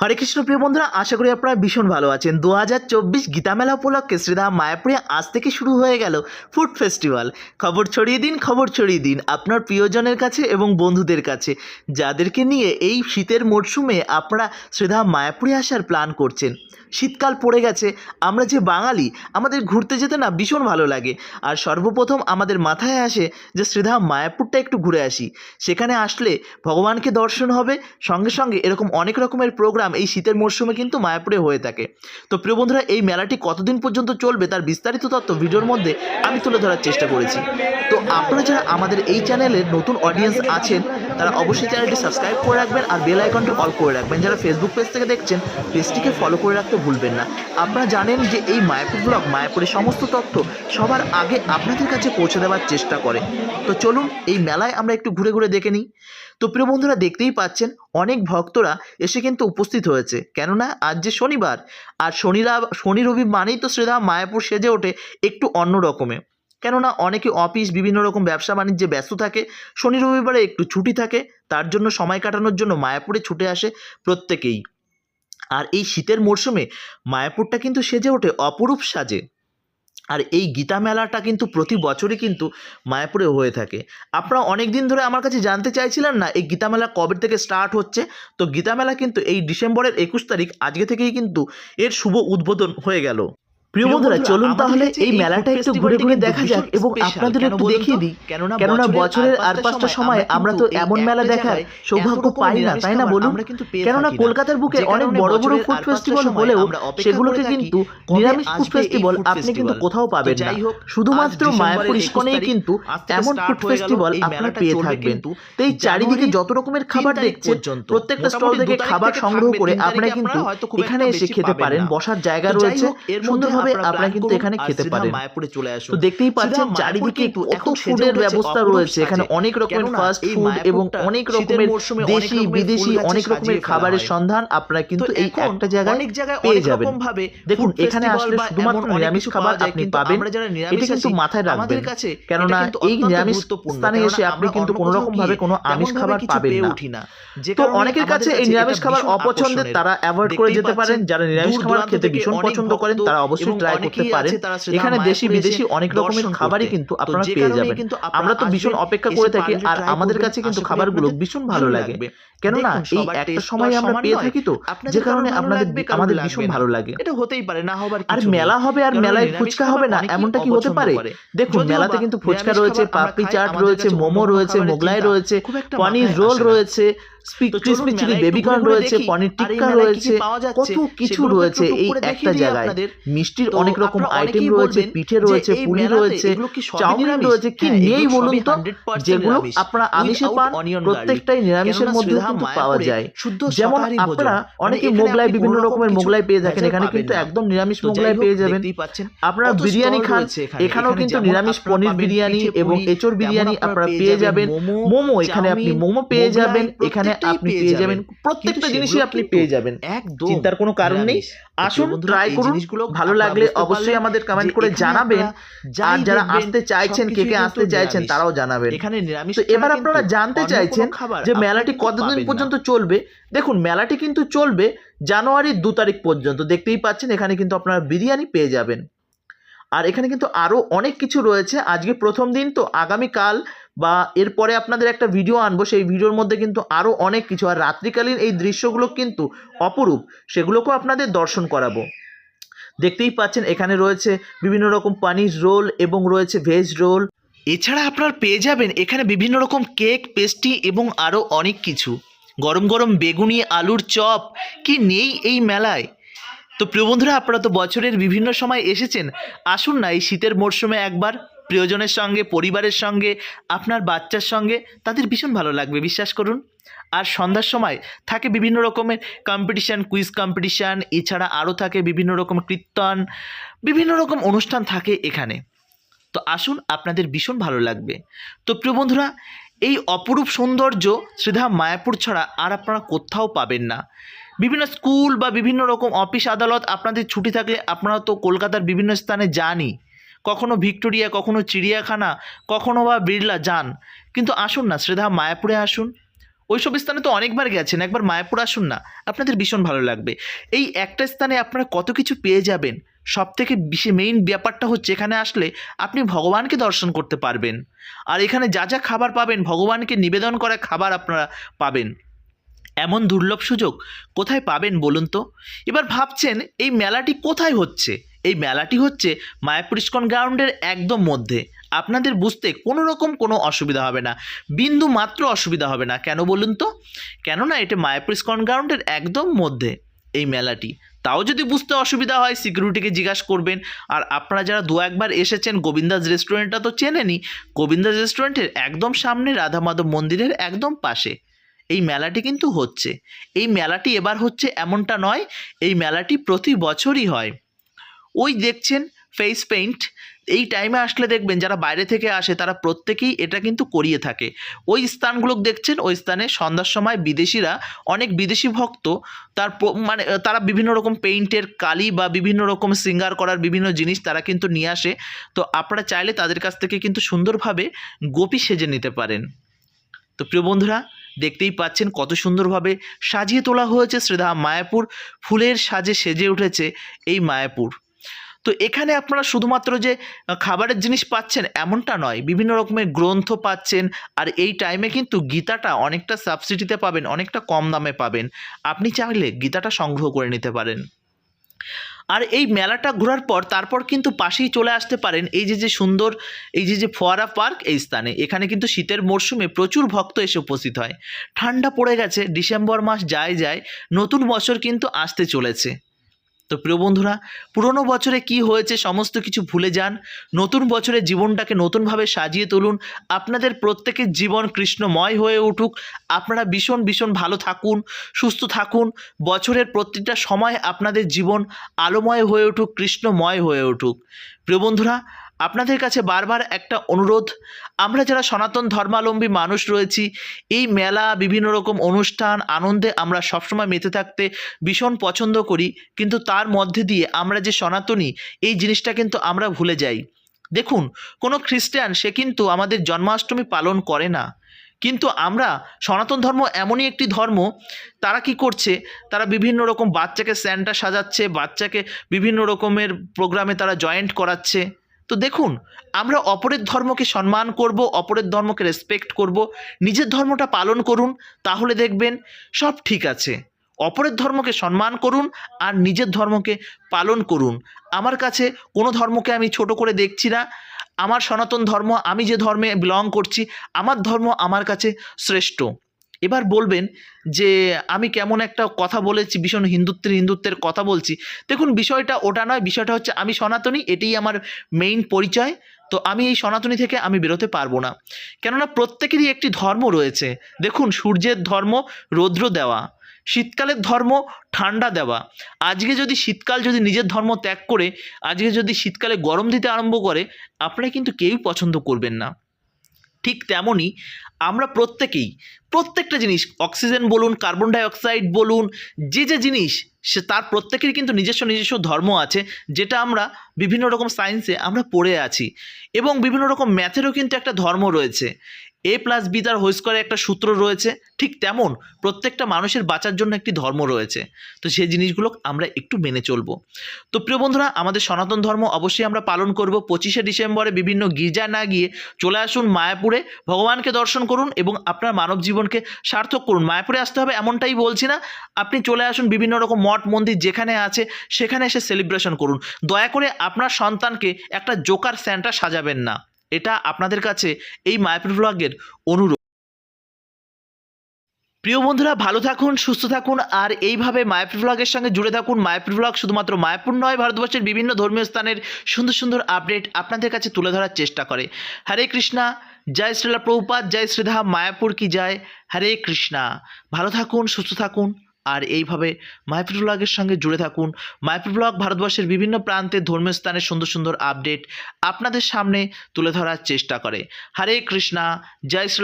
হরে কৃষ্ণ, প্রিয় বন্ধুরা, আশা করি আপনারা ভীষণ ভালো আছেন। দু হাজার চব্বিশ গীতা মেলা উপলক্ষে শ্রীধাম মায়াপুরে আজ থেকে শুরু হয়ে গেল ফুড ফেস্টিভ্যাল খবর ছড়িয়ে দিন, খবর ছড়িয়ে দিন আপনার প্রিয়জনের কাছে এবং বন্ধুদের কাছে। যাদেরকে নিয়ে এই শীতের মরশুমে আপনারা শ্রীধাম মায়াপুরে আসার প্ল্যান করছেন। শীতকাল পড়ে গেছে, আমরা যে বাঙালি, আমাদের ঘুরতে যেতে না ভীষণ ভালো লাগে। আর সর্বপ্রথম আমাদের মাথায় আসে যে শ্রীধাম মায়াপুরটা একটু ঘুরে আসি। সেখানে আসলে ভগবানকে দর্শন হবে, সঙ্গে সঙ্গে এরকম অনেক রকমের প্রোগ্রাম এই শীতের মরশুমে কিন্তু মায়াপুরে হয়ে থাকে। তো প্রিয় বন্ধুরা, এই মেলাটি কতদিন পর্যন্ত চলবে তার বিস্তারিত তথ্য ভিডিওর মধ্যে আমি তুলে ধরার চেষ্টা করেছি। তো আপনারা যারা আমাদের এই চ্যানেলের নতুন অডিয়েন্স আছেন, তারা অবশ্যই চ্যানেলটি সাবস্ক্রাইব করে রাখবেন আর বেল আইকনটি অল করে রাখবেন। যারা ফেসবুক পেজ থেকে দেখছেন পেজটিকে ফলো করে রাখতে ভুলবেন না। আপনারা জানেন যে এই মায়াপুর ব্লগ, মায়াপুরের সমস্ত তথ্য সবার আগে আপনাদের কাছে পৌঁছে দেওয়ার চেষ্টা করে। তো চলুন, এই মেলায় আমরা একটু ঘুরে ঘুরে দেখে নিই। তো প্রিয় বন্ধুরা, দেখতেই পাচ্ছেন, অনেক ভক্তরা এসে কিন্তু উপস্থিত হয়েছে। কেননা, আজ যে শনিবার, আর শনিরা, শনি রবি মানেই তো শ্রীধাম মায়াপুর সেজে ওঠে একটু অন্য রকমে কেননা অনেকে অফিস বিভিন্ন রকম ব্যবসা বাণিজ্যে ব্যস্ত থাকে। শনি রবিবারে একটু ছুটি থাকে, তার জন্য সময় কাটানোর জন্য মায়াপুরে ছুটে আসে প্রত্যেকেই। আর এই শীতের মরশুমে মায়াপুরটা কিন্তু সেজে ওঠে, অপরূপ সাজে। আর এই গীতা মেলাটা কিন্তু প্রতি বছরই কিন্তু মায়াপুরে হয়ে থাকে। আপনারা অনেক দিন ধরে আমার কাছে জানতে চাইছিলেন না, এই গীতা মেলা কবে থেকে স্টার্ট হচ্ছে? তো গীতা মেলা কিন্তু এই ডিসেম্বরের একুশ তারিখ, আজকে থেকেই কিন্তু এর শুভ উদ্বোধন হয়ে গেল। প্রিয় বন্ধুরা চলুন তাহলে এই মেলাটা একটু ঘুরে ঘুরে দেখা যাক এবং আপনাদের একটু দেখিয়ে দিই। কেননা বছরের আর পাঁচটা সময় আমরা তো এমন মেলা দেখার সৌভাগ্য পাই না তাই না বলুন? কেননা কলকাতার বুকে অনেক বড় বড় ফুড ফেস্টিভ্যাল হলেও সেগুলোকে কিন্তু নিরামিষ ফুড ফেস্টিভ্যাল আপনি কিন্তু কোথাও পাবেন না। শুধুমাত্র মায়াপুর ইস্কনেই কিন্তু এমন ফুড ফেস্টিভ্যাল আপনারা পেয়ে থাকবেন। তো এই চারিদিকে যত রকমের খাবার দেখছেন প্রত্যেকটা স্টল থেকে খাবার সংগ্রহ করে আপনারা কিন্তু এখানে এসে খেতে পারেন বসার জায়গা রয়েছে সুন্দরভাবে আপনারা কিন্তু এখানে খেতে পারেন। মায়াপুরে চলে আসুন। তো দেখতেই পাচ্ছেন চারিদিকে কত ফুডের ব্যবস্থা রয়েছে। এখানে অনেক রকমের ফাস্ট ফুড এবং অনেক রকমের দেশি বিদেশি অনেক রকমের খাবারের সন্ধান আপনারা কিন্তু এই একটা জায়গায় অনেক জায়গায় পেয়ে অনেক যাবেন। রকম ভাবে দেখুন এখানে আসলে শুধুমাত্র নিরামিষ খাবার আপনি পাবেন আমরা যারা এটি কিন্তু মাথায় রাখবেন। কাছে কেননা এই নিরামিষ। স্থানে এসে আপনি কিন্তু কোনো রকম ভাবে কোনো আমিষ খাবার পাবেন না। উঠি না। যে তো অনেকের কাছে এই নিরামিষ খাবার অপছন্দের তারা অ্যাভয়েড করে যেতে পারেন যারা নিরামিষ খাবার খেতে ভীষণ পছন্দ করেন তারা অবশ্যই ট্রাই করতে পারেন। এখানে দেশি বিদেশি অনেক রকমের খাবারই কিন্তু আপনারা পেয়ে যাবেন। আমরা তো ভীষণ অপেক্ষা করে থাকি আর আমাদের কাছে কিন্তু খাবারগুলো ভীষণ ভালো লাগে। কেননা এই একটা সময় আমরা পেয়ে থাকি তো যে কারণে আপনাদের আমাদের ভীষণ ভালো লাগে। এটা হতেই পারে না হবার আর। মেলা হবে আর মেলায় ফুচকা হবে না এমনটা কি হতে পারে? দেখুন মেলাতে কিন্তু ফুচকা রয়েছে পাপড়ি চাট রয়েছে মোমো রয়েছে মোগলাই রয়েছে পনির রোল রয়েছে ক্রিসপি চিলি মেলায় একটু বেবিকর্ন ঘুরে ঘুরে রয়েছে পনির টিক্কা রয়েছে কি পাওয়া যাচ্ছে, কত কিছু রয়েছে এই একটা জায়গায়। মিষ্টির অনেক রকম আইটেম রয়েছে পিঠে রয়েছে এই রয়েছে এগুলো কি সবই চাউমিন রয়েছে কি নেই বলুন তো? যেগুলো আপনারা আমিষে পান প্রত্যেকটাই নিরামিষের মধ্যে কিন্তু পাওয়া যায়। যেমন আপনারা অনেকে মোগলাই বিভিন্ন রকমের মোগলাই পেয়ে থাকেন এখানে কিন্তু একদম নিরামিষ মোগলাই পেয়ে যাবেন। আপনারা বিরিয়ানি খান এখানেও এখানে কিন্তু নিরামিষ পনির বিরিয়ানি এবং এঁচোড় বিরিয়ানি আপনারা পেয়ে যাবেন যাবেন মোমো, এখানে আপনি মোমো পেয়ে যাবেন এখানে আপনি পেয়ে যাবেন। প্রত্যেকটা জিনিসই আপনি পেয়ে যাবেন। একদম চিন্তার কোনো কারণ নেই। আসুন ট্রাই করুন জিনিসগুলো ভালো লাগলে অবশ্যই আমাদের কমেন্ট করে জানাবেন। আর যারা আসতে চাইছেন কে কে আসতে চাইছেন তারাও জানাবেন। এখানে নিরামিষ এবার আপনারা জানতে চাইছেন যে মেলাটি কতদিন পর্যন্ত চলবে? দেখুন মেলাটি কিন্তু চলবে জানুয়ারির দু তারিখ পর্যন্ত। দেখতেই পাচ্ছেন এখানে কিন্তু আপনারা বিরিয়ানি পেয়ে যাবেন। আর এখানে কিন্তু আরও অনেক কিছু রয়েছে। আজকে প্রথম দিন তো আগামীকাল বা এরপরে আপনাদের একটা ভিডিও আনব, সেই ভিডিওর মধ্যে কিন্তু আরও অনেক কিছু। আর রাত্রিকালীন এই দৃশ্যগুলো কিন্তু অপরূপ, সেগুলোকেও আপনাদের দর্শন করাবো। দেখতেই পাচ্ছেন, এখানে রয়েছে বিভিন্ন রকম পানির রোল এবং রয়েছে ভেজ রোল এছাড়া আপনারা পেয়ে যাবেন এখানে বিভিন্ন রকম কেক পেস্ট্রি এবং আরও অনেক কিছু। গরম গরম বেগুনি, আলুর চপ, কি নেই এই মেলায়? তো প্রিয় বন্ধুরা, আপনারা তো বছরের বিভিন্ন সময় এসেছেন, আসুন না এই শীতের মরশুমে একবার। প্রিয়জনের সঙ্গে, পরিবারের সঙ্গে, আপনার বাচ্চার সঙ্গে, তাদের ভীষণ ভালো লাগবে, বিশ্বাস করুন। আর সন্ধ্যার সময় থাকে বিভিন্ন রকমের কম্পিটিশান কুইজ কম্পিটিশান এছাড়া আরও থাকে বিভিন্ন রকম কীর্তন, বিভিন্ন রকম অনুষ্ঠান থাকে এখানে। তো আসুন, আপনাদের ভীষণ ভালো লাগবে। তো প্রিয় বন্ধুরা, এই অপরূপ সৌন্দর্য শ্রীধাম মায়াপুর ছাড়া আর আপনারা কোথাও পাবেন না। বিভিন্ন স্কুল বা বিভিন্ন রকম অফিস, আদালত আপনাদের ছুটি থাকলে আপনারা তো কলকাতার বিভিন্ন স্থানে যানই। কখনো ভিক্টোরিয়া, কখনো চিড়িয়াখানা, কখনো বা বিড়লা, যান। কিন্তু আসুন না শ্রীধাম মায়াপুরে আসুন। ওইসব স্থানে তো অনেকবার গেছেন, একবার মায়াপুর আসুন না। আপনাদের ভীষণ ভালো লাগবে। এই একটা স্থানে আপনারা কত কিছু পেয়ে যাবেন? সব থেকে মেইন ব্যাপারটা হচ্ছে এখানে আসলে আপনি ভগবানকে দর্শন করতে পারবেন। আর এখানে যা যা খাবার পাবেন, ভগবানকে নিবেদন করা খাবার আপনারা পাবেন। এমন দুর্লভ সুযোগ কোথায় পাবেন বলুন তো? এবার ভাবছেন, এই মেলাটি কোথায় হচ্ছে? এই মেলাটি হচ্ছে মায়াপুর ইস্কন গ্রাউন্ডের একদম মধ্যে। আপনাদের বুঝতে কোনো রকম কোনো অসুবিধা হবে না। বিন্দু মাত্র অসুবিধা হবে না। কেন বলুন তো? কেননা এটা মায়াপুর ইস্কন গ্রাউন্ডের একদম মধ্যে এই মেলাটি। তাও যদি বুঝতে অসুবিধা হয়, সিকিউরিটিকে জিজ্ঞাসা করবেন। আর আপনারা যারা দু একবার এসেছেন গোবিন্দাস রেস্টুরেন্টটা তো চেনেনই। গোবিন্দাস রেস্টুরেন্টের একদম সামনে রাধা মাধব মন্দিরের একদম পাশে। এই মেলাটি কিন্তু হচ্ছে। এই মেলাটি এবার হচ্ছে এমনটা নয়, এই মেলাটি প্রতি বছরই হয়। ওই দেখছেন ফেস পেইন্ট এই টাইমে আসলে দেখবেন যারা বাইরে থেকে আসে তারা প্রত্যেকেই এটা কিন্তু করিয়ে থাকে। ওই স্থানগুলো দেখছেন, ওই স্থানে সন্ধ্যার সময় বিদেশিরা, অনেক বিদেশি ভক্ত, তার মানে তারা বিভিন্ন রকম পেইন্টের কালি বা বিভিন্ন রকম সিঙ্গার করার বিভিন্ন জিনিস তারা কিন্তু নিয়ে আসে। তো আপনারা চাইলে তাদের কাছ থেকে কিন্তু সুন্দরভাবে গোপী সেজে নিতে পারেন। তো প্রিয় বন্ধুরা, দেখতেই পাচ্ছেন কত সুন্দরভাবে সাজিয়ে তোলা হয়েছে শ্রীধাম মায়াপুর। ফুলের সাজে সেজে উঠেছে এই মায়াপুর। তো এখানে আপনারা শুধুমাত্র যে খাবারের জিনিস পাচ্ছেন এমনটা নয়, বিভিন্ন রকমের গ্রন্থ পাচ্ছেন, আর এই টাইমে কিন্তু গীতাটা অনেকটা সাবসিডিতে পাবেন, অনেকটা কম দামে পাবেন। আপনি চাইলে গীতাটা সংগ্রহ করে নিতে পারেন। আর এই মেলাটা ঘোরার পর তারপর কিন্তু পাশেই চলে আসতে পারেন এই যে যে সুন্দর, এই যে যে ফোয়ারা পার্ক এই স্থানে। এখানে কিন্তু শীতের মরশুমে প্রচুর ভক্ত এসে উপস্থিত হয়। ঠান্ডা পড়ে গেছে, ডিসেম্বর মাস যায় যায়, নতুন বছর কিন্তু আসতে চলেছে। তো প্রিয় বন্ধুরা, পুরনো বছরে কি হয়েছে সমস্ত কিছু ভুলে যান। নতুন বছরে জীবনটাকে নতুনভাবে সাজিয়ে তুলুন। আপনাদের প্রত্যেকের জীবন কৃষ্ণময় হয়ে উঠুক। আপনারা ভীষণ ভীষণ ভালো থাকুন, সুস্থ থাকুন। বছরের প্রতিটা সময় আপনাদের জীবন আলোময় হয়ে উঠুক, কৃষ্ণময় হয়ে উঠুক। প্রিয় বন্ধুরা আপনাদের কাছে বারবার একটা অনুরোধ। আমরা যারা সনাতন ধর্মাবলম্বী মানুষ রয়েছি, এই মেলা, বিভিন্ন রকম অনুষ্ঠান, আনন্দে আমরা সবসময় মেতে থাকতে ভীষণ পছন্দ করি। কিন্তু তার মধ্যে দিয়ে আমরা যে সনাতনী, এই জিনিসটা কিন্তু আমরা ভুলে যাই। দেখুন, কোনো খ্রিস্টান, সে কিন্তু আমাদের জন্মাষ্টমী পালন করে না। কিন্তু আমরা সনাতন ধর্ম এমনই একটি ধর্ম, তারা কি করছে? তারা বিভিন্ন রকম বাচ্চাকে স্যান্টা সাজাচ্ছে, বাচ্চাকে বিভিন্ন রকমের প্রোগ্রামে তারা জয়েন্ট করাচ্ছে। তো দেখুন, আমরা অপরের ধর্মকে সম্মান করব, অপরের ধর্মকে রেসপেক্ট করব, নিজের ধর্মটা পালন করুন, তাহলে দেখবেন সব ঠিক আছে। অপরের ধর্মকে সম্মান করুন আর নিজের ধর্মকে পালন করুন। আমার কাছে কোনো ধর্মকে আমি ছোট করে দেখছি না। আমার সনাতন ধর্ম, আমি যে ধর্মে বিলং করছি, আমার ধর্ম আমার কাছে শ্রেষ্ঠ। এবার বলবেন যে, আমি কেমন একটা কথা বলেছি, ভীষণ হিন্দুত্বের হিন্দুত্বের কথা বলছি। দেখুন, বিষয়টা ওটা নয়, বিষয়টা হচ্ছে আমি সনাতনী, এটাই আমার মেইন পরিচয়। তো আমি এই সনাতনী থেকে আমি বেরোতে পারব না। কেননা প্রত্যেকেরই একটি ধর্ম রয়েছে। দেখুন, সূর্যের ধর্ম রৌদ্র দেওয়া, শীতকালের ধর্ম ঠান্ডা দেওয়া। আজকে যদি শীতকাল যদি নিজের ধর্ম ত্যাগ করে, আজকে যদি শীতকালে গরম দিতে আরম্ভ করে, আপনারা কিন্তু কেউই পছন্দ করবেন না। ঠিক তেমনই আমরা প্রত্যেকেই, প্রত্যেকটা জিনিস, অক্সিজেন বলুন, কার্বন ডাইঅক্সাইড বলুন, যে যে জিনিস, সে তার প্রত্যেকেরই কিন্তু নিজস্ব নিজস্ব ধর্ম আছে, যেটা আমরা বিভিন্ন রকম সায়েন্সে আমরা পড়ে আছি। এবং বিভিন্ন রকম ম্যাথেরও কিন্তু একটা ধর্ম রয়েছে। এ প্লাস বি তার হোল স্কোয়ারে একটা সূত্র রয়েছে। ঠিক তেমন প্রত্যেকটা মানুষের বাঁচার জন্য একটি ধর্ম রয়েছে। তো সেই জিনিসগুলো আমরা একটু মেনে চলবো। তো প্রিয় বন্ধুরা, আমাদের সনাতন ধর্ম অবশ্যই আমরা পালন করব। পঁচিশে ডিসেম্বরে বিভিন্ন গির্জা না গিয়ে চলে আসুন মায়াপুরে। ভগবানকে দর্শন করুন এবং আপনার মানব জীবনকে সার্থক করুন। মায়াপুরে আসতে হবে এমনটাই বলছি না। আপনি চলে আসুন বিভিন্ন রকম মঠ, মন্দির যেখানে আছে, সেখানে এসে সেলিব্রেশন করুন। দয়া করে আপনার সন্তানকে একটা জোকার স্যান্টা সাজাবেন না। এটা আপনাদের কাছে এই মায়াপুর ব্লগের অনুরোধ। প্রিয় বন্ধুরা, ভালো থাকুন, সুস্থ থাকুন, আর এইভাবে মায়াপুর ব্লগের সঙ্গে জুড়ে থাকুন। মায়াপুর ব্লগ শুধুমাত্র মায়াপুর নয়, ভারতবর্ষের বিভিন্ন ধর্মীয় স্থানের সুন্দর সুন্দর আপডেট আপনাদের কাছে তুলে ধরার চেষ্টা করে। হরে কৃষ্ণা, জয় শ্রীলা প্রভুপাত, জয় শ্রীধা মায়াপুর কি জয়? হরে কৃষ্ণা। ভালো থাকুন, সুস্থ থাকুন। আর এইভাবে মাইপ্রোব্লগের ব্লগের সঙ্গে জুড়ে থাকুন। মাইপ্রোব্লগ ব্লগ ভারতবর্ষের বিভিন্ন প্রান্তে ধর্মীয় স্থানে সুন্দর সুন্দর আপডেট আপনাদের সামনে তুলে ধরার চেষ্টা করে। হরে কৃষ্ণা, জয় শ্রী